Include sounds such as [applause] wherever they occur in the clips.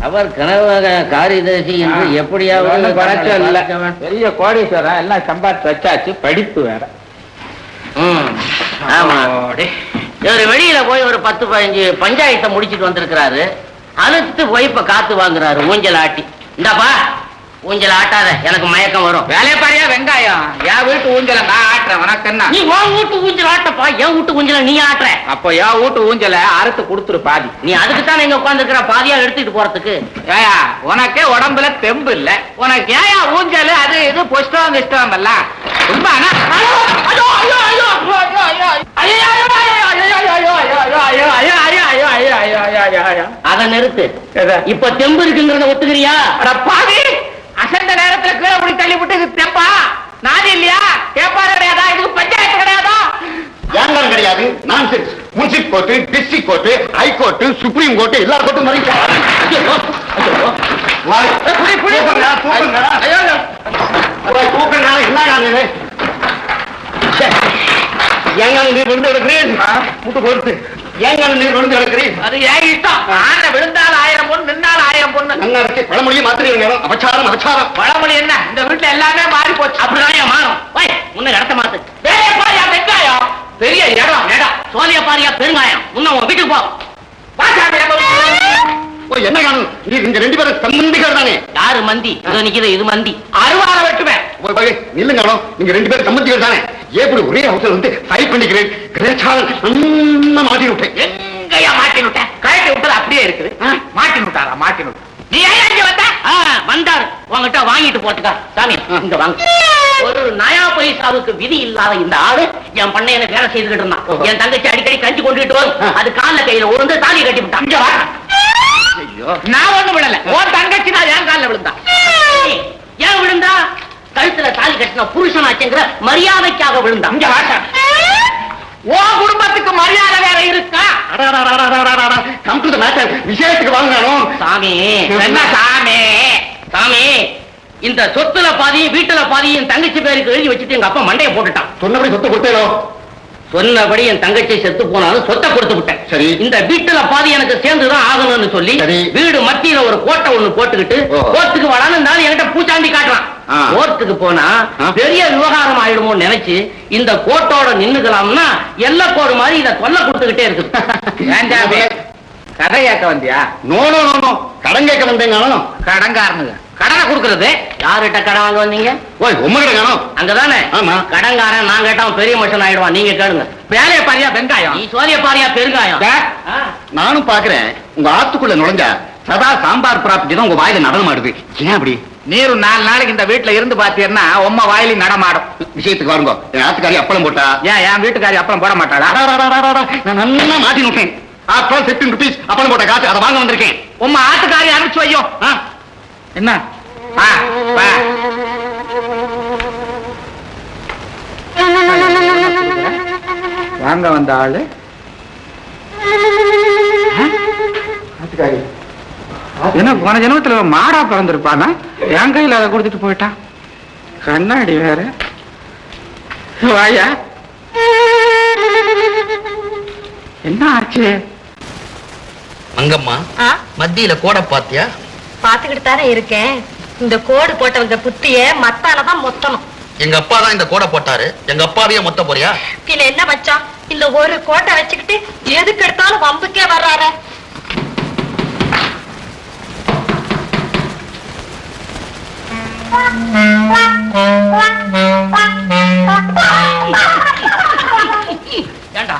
அவர் கனவக காரியதர்சி என்று எப்படியாவது குறைச்சல் இல்ல. பெரிய கோடீஸ்வரன். எல்லாம் சம்பாதிச்சு வச்சாச்சு. படிப்பு வேற. ஆமா. இவர் வெளியில போய் ஒரு பத்து பதினஞ்சு பஞ்சாயத்தை முடிச்சிட்டு வந்திருக்கிறாரு. அழுத்து போய் இப்ப காத்து வாங்குறாரு ஊஞ்சல் ஆட்டி. இந்தாப்பா. ஊஞ்சல் ஆட்டாத எனக்கு மயக்கம் வரும் வேலையை பாரியா வெங்காயம் என் வீட்டு ஊஞ்சல நான் ஆட்டுறேன் உனக்குன்னா நீ உன் வீட்டு ஊஞ்சல் ஆட்டப்பா என் வீட்டு ஊஞ்சல நீ ஆட்டுற அப்போ என் வீட்டு ஊஞ்சல அறுத்து கொடுத்துரு பாதி நீ அதுக்கு தான் இங்க உட்காந்துருக்கிற பாதியா எடுத்துட்டு போறதுக்கு ஏயா உனக்கே உடம்புல தெம்பு இல்ல உனக்கு ஏயா ஊஞ்சல் அது இது புஷ்டம் இஷ்டம் இல்ல ரொம்ப அதை நிறுத்து இப்ப தெம்பு இருக்குங்கிறத ஒத்துக்கிறியா பாதி இப்படி தள்ளி விட்டு இது தெம்பா நாதி இல்லையா? கேப்பாரு கிடையாதா? இதுக்கு பஞ்சாயத்து கிடையாதா? யாரும் கிடையாது. Nonsense munsif court district court high court supreme court எல்லா கோர்ட்டும் ஏங்க நீர் விழுந்து கிடக்கிறேன் முட்டு பொறுத்து ஏங்க நீர் விழுந்து கிடக்கிறேன் அது ஏன் இஷ்டம்? ஆண்ட விழுந்தால் ஆயிரம் பொண்ணு நின்னால் ஆயிரம் பொண்ணு. நல்லா இருக்கு பழமொழியை மாத்திரீங்க அபச்சாரம் அபச்சாரம். பழமொழி என்ன? வீட்டுல எல்லாமே மாறி போச்சு. அப்படிதான் மாறும் முன்ன இடத்த மாத்து வெங்காயம்? பெரிய இடம் இடம் சோழிய பாரியா பெருங்காயம். முன்ன உன் வீட்டுக்கு போ. என்ன காணும்? இங்க ரெண்டு பேரும் தானே யாரு மந்தி? இது நிக்குது இது மந்தி. அருவாள வெட்டுவேன். போய் போய் நில்லுங்க அண்ணா. நீங்க ரெண்டு பேரும் சம்பந்திகள் தானே எப்படி ஒரே ஹவுஸ்ல வந்து ஃபைட் பண்ணிக்கிறேன். மாட்டி விட்டேன் எங்கயா மாட்டி விட்டேன் கழட்டி விட்டது அப்படியே இருக்குது. மாட்டி விட்டாரா மாட்டி விட்டு நீ இங்க வந்த? வந்தாரு. உங்ககிட்ட வாங்கிட்டு போட்டுக்கா. சாமி இங்க வாங்க. ஒரு நயா பைசாவுக்கு விதி இல்லாத இந்த ஆளு என் பண்ணையில வேலை செய்துகிட்டு இருந்தான். என் தங்கச்சி அடிக்கடி கஞ்சி கொண்டுட்டு வரும். அது கால்ல கையில உருந்து தாலி கட்டி விட்டான். இங்க வா. ஐயோ. நான் ஒண்ணும் விடல. உன் தங்கச்சி நான் என் காலில் விழுந்தா. ஏன் விழுந்தா? கழுத்துல தாலி கட்டின புருஷனாச்சுங்கிற மரியாதைக்காக விழுந்தான் இங்க வாசா உன் குடும்பத்துக்கு மரியாதை வேற இருக்கா? கம் டு மேட்டர் விஷயத்துக்கு வாங்க நானும் சாமி என்ன சாமி? சாமி இந்த சொத்துல பாதியும் வீட்டுல என் தங்கச்சி பேருக்கு எழுதி வச்சுட்டு எங்க அப்பா மண்டையை போட்டுட்டான். சொன்னபடி சொத்து கொடுத்தேனோ? சொன்னபடி என் தங்கச்சி செத்து போனாலும் சொத்தை கொடுத்து விட்டேன். சரி. இந்த வீட்டுல பாதி எனக்கு சேர்ந்துதான் ஆகணும்னு சொல்லி. வீடு மத்தியில ஒரு கோட்டை ஒண்ணு போட்டுக்கிட்டு ஓ. கோர்ட்டுக்கு வரான்னு என்கிட்ட பூச்சாண்டி காட்டுறான். கோர்ட்டுக்கு போனா. பெரிய விவகாரம் ஆயிடுமோன்னு நினைச்சு இந்த கோட்டோட நின்னுக்கலாம்னா எல்லை கோடு மாதிரி இத தொல்லை கொடுத்துக்கிட்டே இருக்கு [laughs] கதை கேட்க வந்தியா? நோ நோ நோ கடன் கேட்க வந்தேங்க கடன்காரனுங்க. கடனை கொடுக்கறது? யாருகிட்ட கடன் வாங்க வந்தீங்க? ஓய் உம்ம கடை காணும். அங்கதானே? ஆமா. கடன்காரன் நான் கேட்டவன் பெரிய மனுஷன் ஆயிடுவான். நீங்க கேளுங்க. வேலையை பாரியா வெங்காயம்? நீ சோழிய பாரியா பெருங்காயம். நானும் பாக்குறேன். உங்க ஆத்துக்குள்ள நுழைஞ்சா சதா சாம்பார் ப்ராப்பர்ட்டி தான் உங்க வாயில நடனமாடுது. ஏன் அப்படி? நீரும் நாலு நாளைக்கு இந்த வீட்டுல இருந்து பாத்தீங்கன்னா உம்ம வாயிலி நடமாடும். விஷயத்துக்கு வாருங்க. என் ஆத்துக்காரி அப்பளம் போட்டா? ஏன் என் வீட்டுக்காரி அப்புறம் போட மாட்டாளா? நான் நல்லா மாட்டி விட்டேன் ஆஃப்டர் ஃபிஃப்டின் ருபீஸ் அப்பளம் போட்ட காசு அதை வாங்க வந்திருக்கேன். உம்ம ஆட்டுக்காரி அனுப்பிச்சு வையோ. ஆ, என்ன. வாங்க வந்த ஆளு. என்ன போன ஜென்மத்துல மாடா பிறந்திருப்பானா? என் கையில அதை கொடுத்துட்டு போயிட்டான் கண்ணாடி வேற. வாயா. என்ன ஆச்சு? மங்கம்மா மத்தியில கோட பாத்தியா பாத்துக்கிட்டு தானே இருக்கேன். இந்த கோடு போட்டவங்க புத்திய மத்தாலதான் மொத்தணும். எங்க அப்பா தான் இந்த கோடை போட்டாரு. எங்க அப்பாவையே மொத்த போறியா? பின்ன என்ன மச்சான்? இந்த ஒரு கோட்டை வச்சுக்கிட்டு எதுக்கு எடுத்தாலும் வம்புக்கே வர்றாரு. ஏண்டா?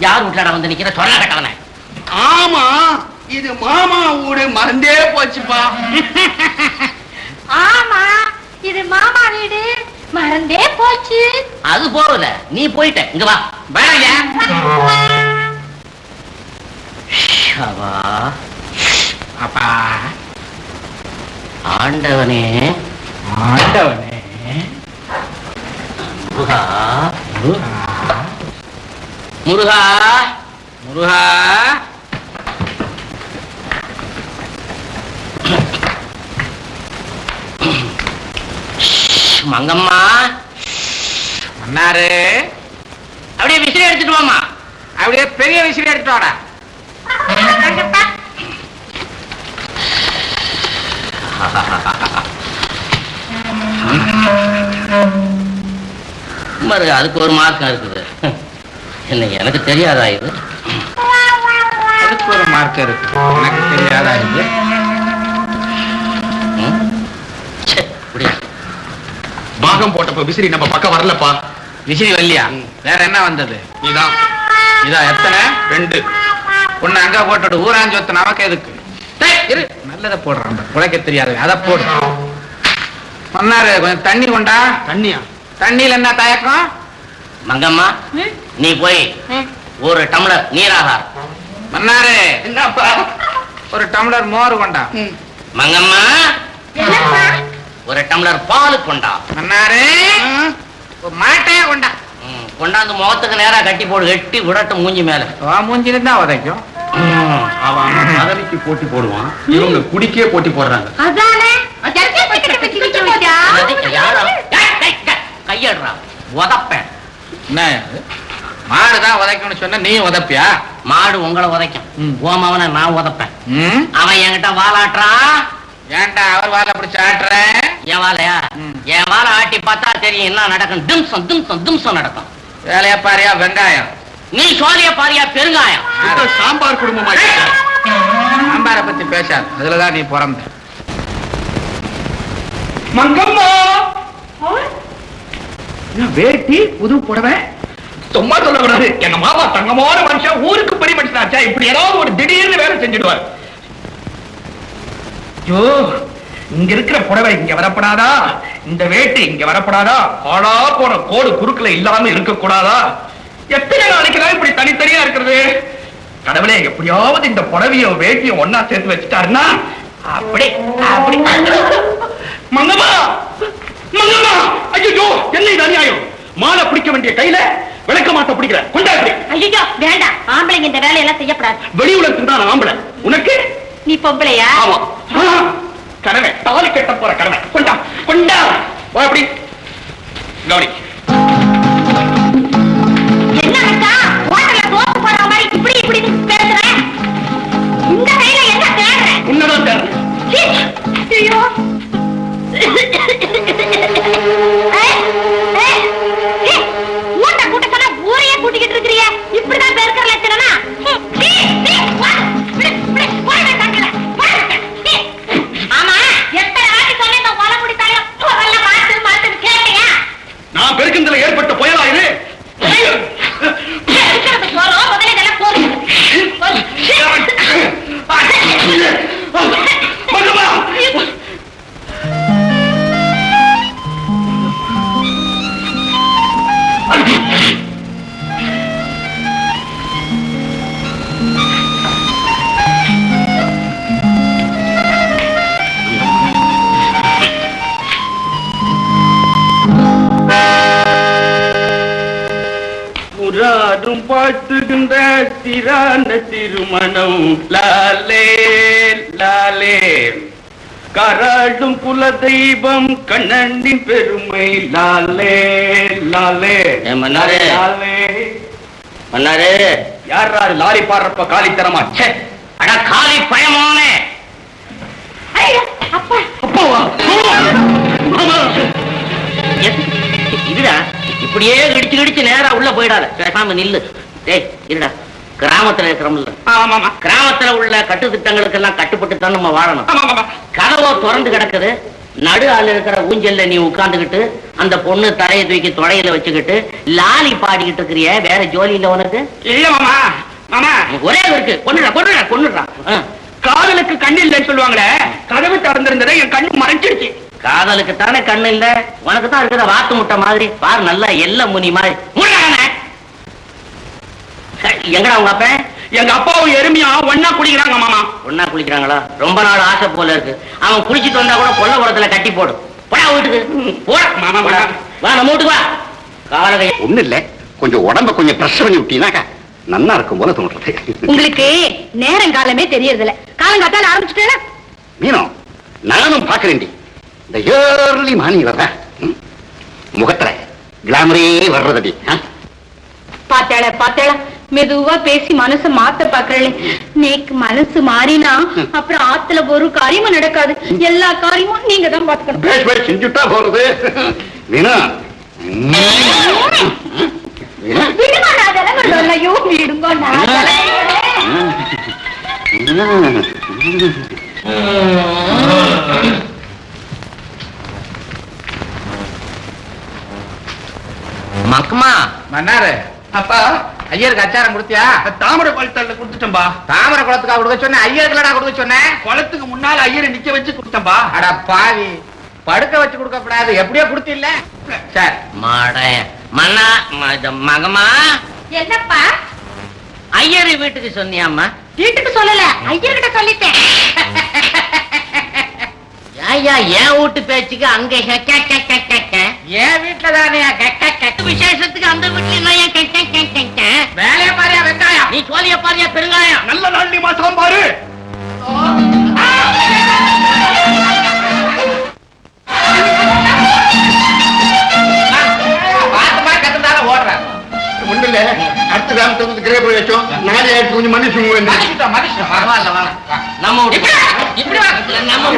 யார் வீட்டுலடா வந்து நிக்கிற? சொன்ன கட்டவன ஆமா இது மாமா ஊடு மறந்தே போச்சுப்பா. ஆமா இது மாமா வீடு மறந்தே போச்சு. அது போகல. நீ போயிட்ட. இங்க வா. அவா. அப்பா. ஆண்டவனே ஆண்டவனே. முருகா முருகா. முருகா மங்கம்மா. மன்னாரு. அப்படியே விசிறி எடுத்துட்டு வாமா அப்படியே பெரிய விசிறி எடுத்துட்டு வாடா. மறு அதுக்கு ஒரு மார்க்கம் இருக்குது. என்ன எனக்கு தெரியாதா இது? அதுக்கு ஒரு மார்க் இருக்கு எனக்கு தெரியாதா இது? பாகம் போட்டப்ப விசிறி நம்ம பக்கம் வரலப்பா. விசிறி வல்லியா வேற என்ன வந்தது? நீதான் இதா எத்தனை? ரெண்டு. ஒண்ணு அங்க போட்டுட்டு ஊராஞ்சொத்து நமக்கு எதுக்கு? டேய், இரு. நல்லதை போடுறான் உழைக்க தெரியாது அதை போடு. சொன்னாரு கொஞ்சம் தண்ணி கொண்டா? தண்ணியா? தண்ணியில என்ன தயக்கம்? மங்கம்மா நீ போய் ஒரு டம்ளர் நீராக. மன்னாரு என்னப்பா? ஒரு டம்ளர் மோர் கொண்டா. மங்கம்மா ஒரு டம்ளர் பால் கொண்டா. மன்னாரு ஒரு மாட்டையா கொண்டா. கொண்டாந்து முகத்துக்கு நேரா கட்டி போடு. எட்டி விடட்டும் மூஞ்சி மேல. மூஞ்சில தான் உதைக்கும். அவன் பதவிக்கு போட்டி போடுவான். இவங்க குடிக்கே போட்டி போடுறாங்க. கையடுறா. உதப்பேன். என்ன? மாடுதான் உதைக்கணும்னு சொன்னா நீ உதைப்பியா? மாடு உங்களை உதைக்கும். ஓமவனை நான் உதப்பேன்? அவன் என்கிட்ட வாலாட்டுறான் ஏன்டா அவர் வாழை பிடிச்சு ஆட்டுற? என் வாழையா. என் வாழை ஆட்டி பார்த்தா தெரியும் என்ன நடக்கும். திம்சம் திம்சம் திம்சம் நடக்கும். வேலையா பாரியா? வெங்காயம். நீ சோழிய பாரியா பெருங்காயம்? சாம்பார் குடும்பமா. சாம்பாரை பத்தி பேசாது. அதுலதான் நீ பிறந்த. மங்கம்மா! வேட்டி புது புடவை? சும்மா சொல்லக்கூடாது. எங்க மாமா தங்கமான மனுஷன் ஊருக்கு பெரிய மனுஷனாச்சா இப்படி ஏதாவது ஒரு திடீர்னு வேலை செஞ்சுடுவார். ஐயோ இங்க இருக்கிற புடவை இங்க வரப்படாதா? இந்த வேட்டி இங்க வரப்படாதா? ஆளா போற கோடு குறுக்குல இல்லாம இருக்க கூடாதா எத்தனை நாளைக்கு தான் இப்படி தனித்தனியா இருக்கிறது? கடவுளே எப்படியாவது இந்த புடவையோ வேட்டியோ ஒன்னா சேர்த்து வச்சுட்டாருன்னா அப்படி அப்படி. மங்கம்மா! மங்கம்மா! ஐயோ என்ன இது அநியாயம்? மாலை பிடிக்க வேண்டிய கையில விளக்க மாட்ட பிடிக்கிற கொண்டா இப்படி. ஐயோ வேண்டாம். ஆம்பளைங்க இந்த வேலையெல்லாம் செய்யக்கூடாது வெளி உலகத்துக்கு தான் ஆம்பளை. உனக்கு? நீ பொம்பளையா? ஆமா. ஆ, கடமை தாலி கட்ட போற கடமை கொண்டா கொண்டா. வா அப்படி கவனி. இப்படி இப்படி பேசுற? திரான திருமணம். லாலே லாலே. கராடும் குல தெய்வம் கண்ணனின் பெருமை. லாலே லாலே. மன்னாரே. லாலே. மன்னாரு. யாரா லாரி பாடுறப்ப காலி தரமா? ச்சே அட காலி பயமானே. இதுடா. இப்படியே இடிச்சு இடிச்சு நேரா உள்ள போயிடாத. பேசாம நில்லு. டேய் இருடா. கிராமத்துல இருக்கிறோம்ல கிராமத்துல உள்ள கட்டு திட்டங்களுக்கெல்லாம் கட்டுப்பட்டு தான் நம்ம வாழணும். கதவோ திறந்து கிடக்குது. நடு ஆள் இருக்கிற ஊஞ்சல்ல நீ உட்கார்ந்துகிட்டு அந்த பொண்ணு தலையை தூக்கி தொடையில வச்சுக்கிட்டு லாலி பாடிக்கிட்டு இருக்கிறிய வேற ஜோலி இல்ல உனக்கு? இல்ல மாமா. மாமா ஒரே இருக்கு. கொண்டுடா கொண்டுடா கொண்டுடா. காதலுக்கு கண்ணு இல்லைன்னு சொல்லுவாங்களே கதவு திறந்திருந்ததை என் கண்ணு மறைஞ்சிடுச்சு காதலுக்கு தானே கண்ணு இல்ல? உனக்கு தான் இருக்குத வாத்து முட்டை மாதிரி. பாரு நல்லா எல்ல முனி மாதிரி. எங்கடா உங்க அப்ப? எங்க அப்பாவும் எருமையா ஒன்னா குடிக்கிறாங்க மாமா. ஒன்னா குளிக்கிறாங்களா? ரொம்ப நாள் ஆசை போல இருக்கு. அவன் குளிச்சிட்டு வந்தா கூட கொல்லப்புறத்துல கட்டி போடு. போடா வீட்டுக்கு. போட மாமா, போடா. வா நம்ம வீட்டுக்கு வா. காலகை ஒண்ணு இல்ல. கொஞ்சம் உடம்ப கொஞ்சம் பிரஷ் பண்ணி விட்டீங்கன்னாக்கா நன்னா இருக்கும் போல தோன்றது உங்களுக்கு நேரம் காலமே தெரியறதில்ல. காலங்காத்தால ஆரம்பிச்சுட்டேன்? மீனம் நானும் பாக்குறேன்டி இந்த ஏர்லி மார்னிங் வர்ற. ம், முகத்துல கிளாமரே வர்றதடி. ஆ? பாத்தேள பாத்தேள மெதுவா பேசி மனச மாத்த பாக்குறேன் நேக்கு மனசு மாறினா அப்புறம் ஆத்துல ஒரு காரியமும் நடக்காது. எல்லா காரியமும் நீங்க தான் பாத்துக்கணும் செஞ்சுட்டா போறது. வீணா மக்கமா? மன்னாரு. அப்பா. ஐயருக்கு அச்சாரம் கொடுத்தியா? தாமரை பழத்தால கொடுத்துட்டேன்பா. தாமரை குளத்துக்கா கொடுக்க சொன்னேன் ஐயருக்குலடா கொடுக்க சொன்னேன் குளத்துக்கு முன்னால ஐயரை நிக்க வச்சு கொடுத்தேன்பா. அட பாவி. படுக்க வச்சு கொடுக்க கூடாது எப்படியோ கொடுத்தில்ல. சரி. மாட மன்னா மகமா? என்னப்பா? ஐயர் வீட்டுக்கு சொன்னியாம்மா? வீட்டுக்கு சொல்லல ஐயர்கிட்ட சொல்லிட்டேன். [laughs] ஐயா என் வீட்டு பேச்சுக்கு அங்க. என் வீட்டுல தானே? விசேஷத்துக்கு அந்த வீட்டுல ஏன்? வேலையை பாரியா வெங்காயம்? நீ சோழிய பாரியா பெருங்காயம்? நல்ல நாள் நீ மாசம் பாரு அடுத்த கிராமத்துல இருந்து கிரே போய் வச்சோம் நாளை ஆயிடுச்சு கொஞ்சம் மனுஷன் மனுஷன் பரவாயில்ல வாங்க. நம்ம இப்படி நம்ம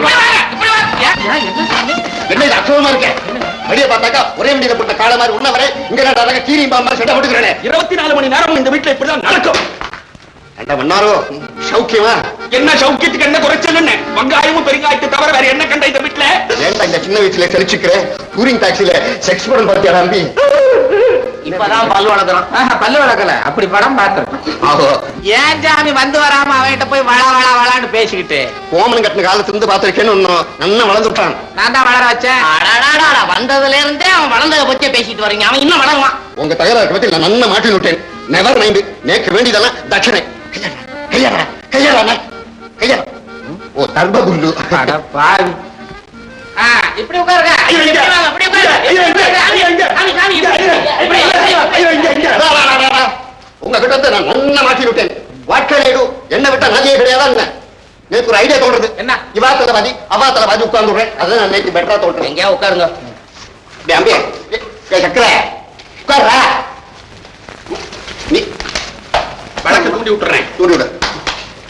என்ன இது அசோகமா இருக்கேன் வெளியே பார்த்தாக்கா ஒரே வண்டியில போட்ட கால மாதிரி உன்ன வரை இங்க நான் சீனி பாம்பா சண்டை போட்டுக்கிறேன். இருபத்தி நாலு மணி நேரம் இந்த வீட்டுல இப்படிதான் நடக்கும். என்ன பண்ணாரோ? சௌக்கியமா? என்ன சௌக்கியத்துக்கு என்ன குறைச்சல் என்ன? வெங்காயமும் பெருங்காயத்தை தவிர வேற என்ன கண்ட இந்த வீட்டுல ஏன்டா இந்த சின்ன வயசுல செலிச்சுக்கிறேன் டூரிங் டாக்ஸில செக்ஸ் படம் பார்த்தியா நம்பி இப்பதான் பல் வளர்க்குறோம் பல்லு வளர்க்கல. அப்படி படம் பார்த்தோம் ஆஹோ. ஏன் ஜாமி வந்து வராம அவன்கிட்ட போய் வள வள வளான்னு பேசிக்கிட்டு? கோமன் கட்டின காலத்துல இருந்து பார்த்திருக்கேன்னு ஒன்னும் நல்லா வளர்ந்து விட்டான். நான் தான் வளர வச்சேன். வந்ததுல இருந்தே அவன் வளர்ந்ததை பத்தியே பேசிட்டு வரீங்க அவன் இன்னும் வளருவான் உங்க தகராறு பத்தி நான் நன்னா மாட்டி விட்டேன் நெவர் மைண்ட் நேக்கு வேண்டியதெல்லாம் தட்சணை கையாடா கையாடா கையாடா ஓ தர்ப குண்டு அட பாவி ஆ, இப்படி உட்காருங்க ஐயோ, இங்க. உங்ககிட்ட நான் நன்னா மாட்டி விட்டேன் வாட்கேடு என்ன விட்டா நதியே கிடையாதா என்ன நேற்று ஒரு ஐடியா தோன்றது என்ன? இவா பாதி அவா தளபதி உட்கார்ந்து விடுறேன் அதான் நான் நேற்று பெட்டரா தோன்றேன் எங்கேயா உட்காருங்க டேய் அம்பே ஏய், உட்கார்றா நீ வடக்கு தூண்டி விட்டுறேன் தூண்டி விடு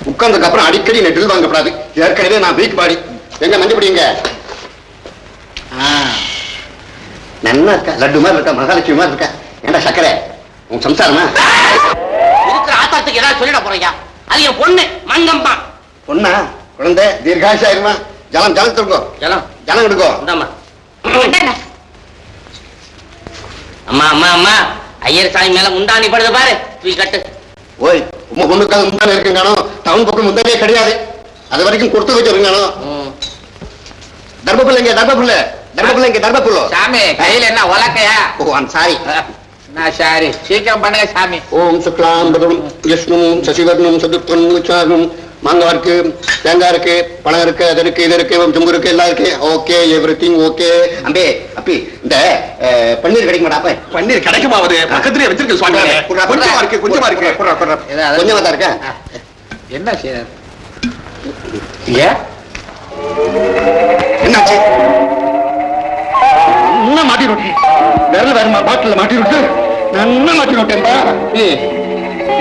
உட்கார்ந்ததுக்கு அப்புறம் அடிக்கடி நெட்டில் வாங்கப்படாது ஏற்கனவே நான் வீக் பாடி எங்க மஞ்சப்படிங்க நன்னா இருக்கா? லட்டு மாதிரி இருக்கா? மகாலட்சுமி மாதிரி இருக்கா? ஏண்டா சக்கரை? உன் சம்சாரமா? இருக்கிற ஆத்தாத்துக்கு ஏதாவது சொல்லிட போறீங்க? அது என் பொண்ணு மங்கம்மா. பொண்ணா? குழந்தை? தீர்காசாயிருமா ஜலம் ஜலம் தருங்கோ ஜலம். ஜலம் எடுக்கோ இந்தாம்மா. அம்மா அம்மா அம்மா. ஐயர் சாமி மேல முந்தாணி படுது பாரு. தூக்கி கட்டு. ஓய் உங்க பொண்ணுக்காக முந்தானே இருக்குங்கானோ டவுன் பக்கம் முந்தானே கிடையாது. அது வரைக்கும் கொடுத்து வச்சிருங்கானோ ம். தர்மபுல்லைங்க தர்மபுல்ல தர்மபுல்லைங்க தர்மபுல்லோ. சாமி கையில என்ன உலக்கையா? ஓ ஐம் சாரி நான் சாரி? சீக்கிரம் பண்ணுங்க சாமி. ஓம் சுக்லாம்பரம் விஷ்ணும் சசிவர்ணம் சதுர்த்தம் உச்சாரணம். மாங்காய் இருக்கு தேங்காய் இருக்கு பழம் இருக்கு அது இருக்கு இது இருக்கு ஜும்பு இருக்கு எல்லாம் இருக்கு ஓகே எவ்ரி திங் ஓகே அம்பே அப்பி? இந்த பன்னீர் கிடைக்க மாட்டாப்ப பன்னீர் கிடைக்குமாவது பக்கத்துலயே வச்சிருக்க சுவாமி கொஞ்சமா இருக்கு கொஞ்சமா இருக்கு. அது- கொஞ்சமா தான் இருக்கா? என்ன செய்யறது? என்னாச்சு? என்ன மாட்டி விட்டேன். விரல வேற பாட்டில் மாட்டி விட்டு நல்லா மாட்டி விட்டேன்பா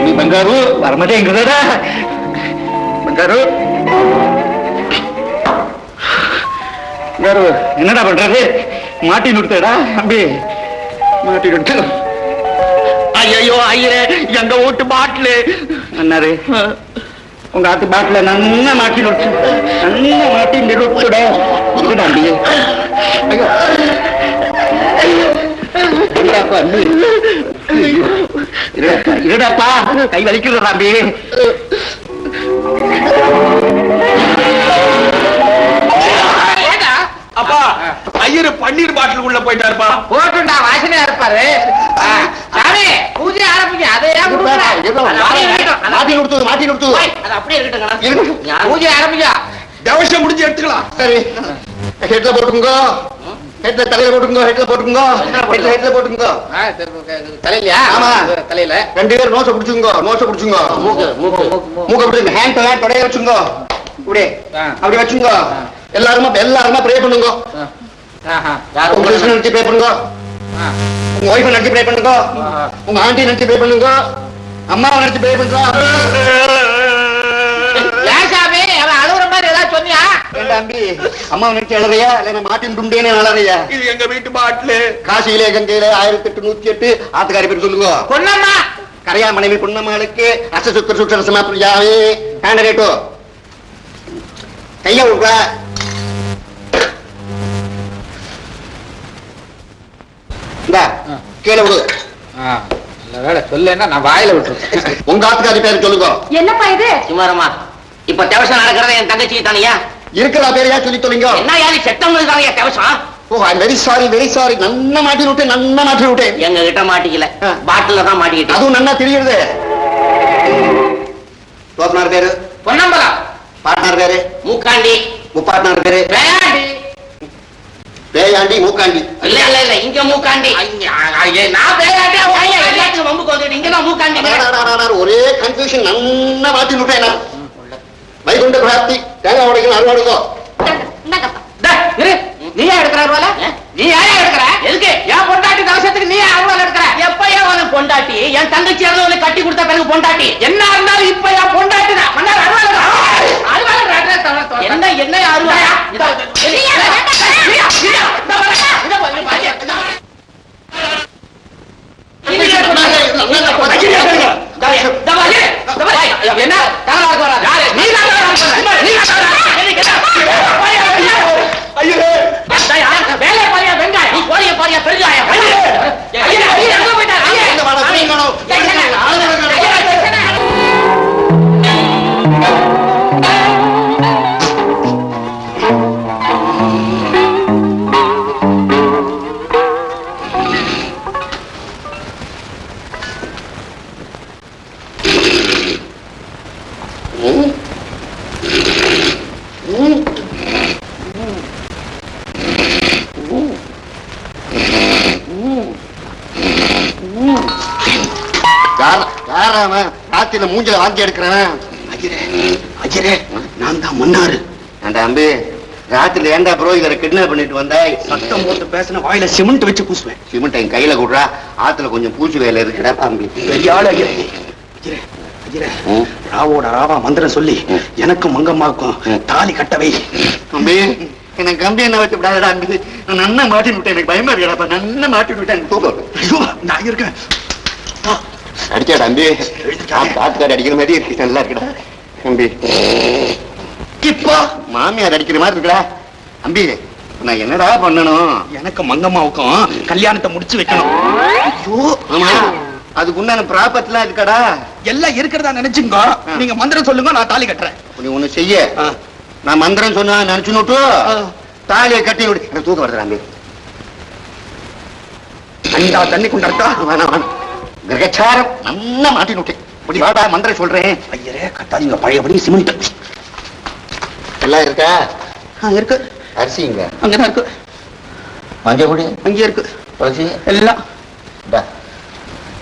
நீ பங்காரு வரமாட்டேங்கிறதா பங்காரு. பங்காரு என்னடா பண்றது? மாட்டி நுடுத்தடா அம்பி மாட்டி நிறுத்து. ஐயோ ஐயே எங்க வீட்டு பாட்டிலு. அண்ணாரு உங்க ஆத்து பாட்டில நன்னா மாட்டி நிறுத்து. நன்னா மாட்டி நிறுத்துடா. இதுடா அம்பி ஐயோ. இருடாப்பா, அம்பி. இருடாப்பா, கை அப்பா ஐயரு பன்னீர் பாட்டில் உள்ள போயிட்டாருப்பா. போட்டுண்டா வாசனையா இருப்பாரு. ஆ, சாமி பூஜை ஆரம்பிங்க. அதை ஏன் கொடுக்குற? அது அப்படியே இருக்கட்டும். அது அப்படியே இருக்கட்டும். பூஜை ஆரம்பிங்க. தவசம் முடிஞ்சு எடுத்துக்கலாம். சரி. ஹெட்ல போட்டுங்க ஹெட்ல தலையில போட்டுங்க ஹெட்ல போட்டுங்க ஹெட்ல ஹெட்ல போட்டுங்க தலையிலயா? ஆமா. தலையில. ரெண்டு பேரும் நோசை பிடிச்சுங்க நோசை பிடிச்சுங்க மூக்கு மூக்கு. மூக்க பிடிங்க ஹேண்ட் தொடைய தொடைய வச்சுங்க இப்படி. அப்படி வச்சுங்க எல்லாருமா எல்லாருமா ப்ரே பண்ணுங்க. உங்க கிருஷ்ணன் நினைச்சு ப்ரே பண்ணுங்க. உங்க ஒய்ஃபை நினைச்சு ப்ரே பண்ணுங்க. உங்க ஆண்டி நினைச்சு ப்ரே பண்ணுங்க. அம்மா நினைச்சு பே பண்றா சொன்னியா ஏண்டா அம்பி அம்மா நினைச்சு அழறையா இல்ல மாட்டின் துண்டேன்னு அழறையா இது எங்க வீட்டு பாட்டிலு. காசியிலே கங்கையில ஆயிரத்தி எட்டு நூத்தி எட்டு. ஆத்துக்காரி பேர் சொல்லுங்க. பொன்னம்மா! கரையா மனைவி பொன்னம்மாளுக்கு அச சுக்கர சமாப்பிரியாவே கேண்டடேட்டோ கைய விடுறா இந்தா கீழே விடு. நல்ல வேலை சொல்லுன்னா நான் வாயில விட்டுருக்கேன் உங்க ஆத்துக்காரி பேர் சொல்லுங்க. என்னப்பா இது? சுமாரமா இப்ப தேவசம் நடக்கிறத என் தங்கச்சி தானியா? இருக்கிற பேரையா சொல்லி தொலைங்க? என்ன யாரு செத்தவங்களுக்கு தானியா தேவசம் ஓ I very sorry very sorry நன்ன மாட்டி விட்டேன் நன்ன மாட்டி விட்டேன். எங்க கிட்ட மாட்டிக்கல. பாட்டில தான் மாட்டிக்கிட்டு அதுவும் நன்னா தெரியுது தோப்பனார் பேரு? பொன்னம்பலம். பாட்னார் பேரு? மூக்காண்டி. முப்பாட்னார் பேரு? வேண்டாண்டி பேயாண்டி மூக்காண்டி. இல்ல இல்ல இல்ல இங்க மூக்காண்டி. நான் ஐயா, எல்லாத்துக்கும் வம்புக்கு வந்துட்டு இங்க தான் மூக்காண்டி. ஒரே கன்ஃபியூஷன் நன்னா மாட்டி விட்டேன் வைகுண்ட பிராப்தி. தேங்காய் உடைக்கணும் அறுவாடுதோ இந்தாங்கப்பா டேய், இரு. நீ ஏன் எடுக்கிற அருவால? நீ ஏன் எடுக்கிற? எதுக்கு? ஏன் பொண்டாட்டி தவசத்துக்கு நீ அருவால எடுக்கிற? எப்பயா உனக்கு பொண்டாட்டி? என் தங்கச்சி கட்டி கொடுத்த பிறகு பொண்டாட்டி. என்ன இருந்தாலும் இப்ப என் பொண்டாட்டி தான். அருவால ராத்திரில மூஞ்சில வாந்தி எடுக்கிறவன் ஐயரே ஐயரே நான் தான் மன்னாரு. அந்த அம்பி ராத்திரில ஏன்டா புரோகிதரை கிட்னாப் பண்ணிட்டு வந்தாய் சத்தம் போட்டு பேசின வாயில சிமெண்ட் வச்சு பூசுவேன். சிமெண்ட் என் கையில கொடுறா ஆத்துல கொஞ்சம் பூச்சி வேலை இருக்குடா பாம்பி பெரிய ஆள். ராவோட ராவா மந்திரம் சொல்லி. எனக்கும் மங்கம்மாவுக்கும். தாலி கட்டவை. அம்பி எனக்கு கம்பி என்ன வச்சு விடாதடா அம்பி. நான் நன்னா மாட்டி விட்டேன். எனக்கு பயமா இருக்கடா நன்னா மாட்டி விட்டேன். தூக்கம் நான் இருக்கேன். அடிச்சாடா அம்பி காத்துக்காரி அடிக்கிற மாதிரி இருக்கு. நல்லா இருக்குடா. அம்பி இப்போ மாமியார் அடிக்கிற மாதிரி இருக்குடா. அம்பி நான் என்னடா பண்ணணும்? எனக்கு மங்கம்மாவுக்கும் கல்யாணத்தை முடிச்சு வைக்கணும். ஐயோ! ஆமா. அதுக்கு உண்டான ப்ராப்பர்ட்டிலாம் இருக்கடா. எல்லாம் இருக்கிறதா நினைச்சுங்க. நீங்க மந்திரம் சொல்லுங்க நான் தாலி கட்டுறேன். நீ ஒண்ணு செய்ய. நான் மந்திரம் சொன்னா நினைச்சுனுட்டு ஆ. தாலியை கட்டி விடு. எனக்கு வருதுடா அம்பி அண்டா தண்ணி கொண்டாட்டா வேணாம் வேணாம். கிரகச்சாரம். நல்லா மாட்டி விட்டேன் இப்படி வாடா மந்திரம் சொல்றேன். ஐயரே கட்டாதீங்க பழையபடி சிமெண்ட். எல்லாம் இருக்கா? இருக்கு. அரிசி இங்க. அங்கதான் இருக்கு. மஞ்சள் பொடி அங்கேயே இருக்கு. துளசி. எல்லாம்.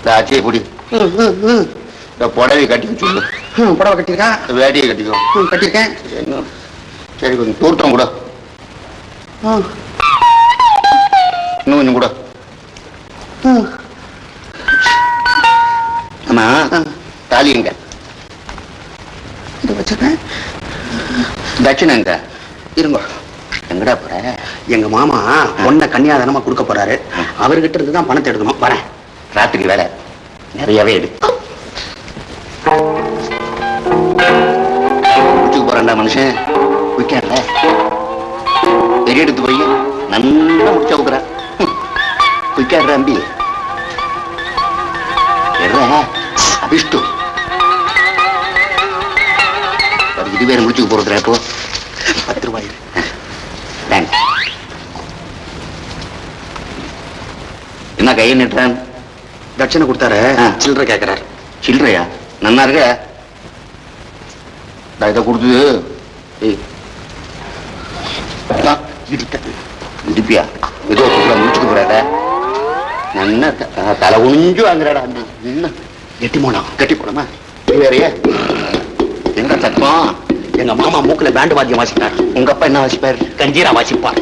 அச்சியை ம். இந்த புடவை கட்டிக்க சொல்லு. ம், புடவை கட்டியிருக்கேன் இந்த வேட்டியை கட்டிக்கோ. ம், கட்டியிருக்கேன். சரி கொஞ்சம் தூர்த்தம் கூட. ம், இன்னும் கொஞ்சம் கூட. ம். ஆமா ஆ. தாலி எங்க இது வச்சிருக்கேன் தட்சிணை எங்க இருங்க. எங்கடா போற? எங்க மாமா பொண்ணை கன்னியாதானமா கொடுக்க போறாரு. அவர்கிட்ட இருந்து தான் பணத்தை எடுக்கணும். வரேன். ராத்திரி வேலை. நிறையவே எடு. போறான்டா மனுஷன். விற்கல பெரிய எடுத்து போய் நல்லா முடிச்ச விற்காடுற அம்பி அபிஷ்டு அது இது வேற முடிச்சுக்கு போறதுடா இப்போ. பத்து ரூபாய் என்ன கையை நிட்டுறான் தட்சணை கொடுத்தாரு. சில்லறை கேட்கிறாரு சில்லறையா? நன்னா இருக்க? நான் இதை கொடுத்தது. இடிப்பியா? சொல்ல முடிச்சுக்க இருக்க ஆ, தலை குனிஞ்சு வாங்குறாடா. என்ன எட்டி போனா கட்டி போனமா இது எங்க சத்தம் எங்க மாமா மூக்குல பேண்ட் வாத்தியம் வாசிப்பார். உங்க அப்பா என்ன வாசிப்பாரு? கஞ்சீரா வாசிப்பார்.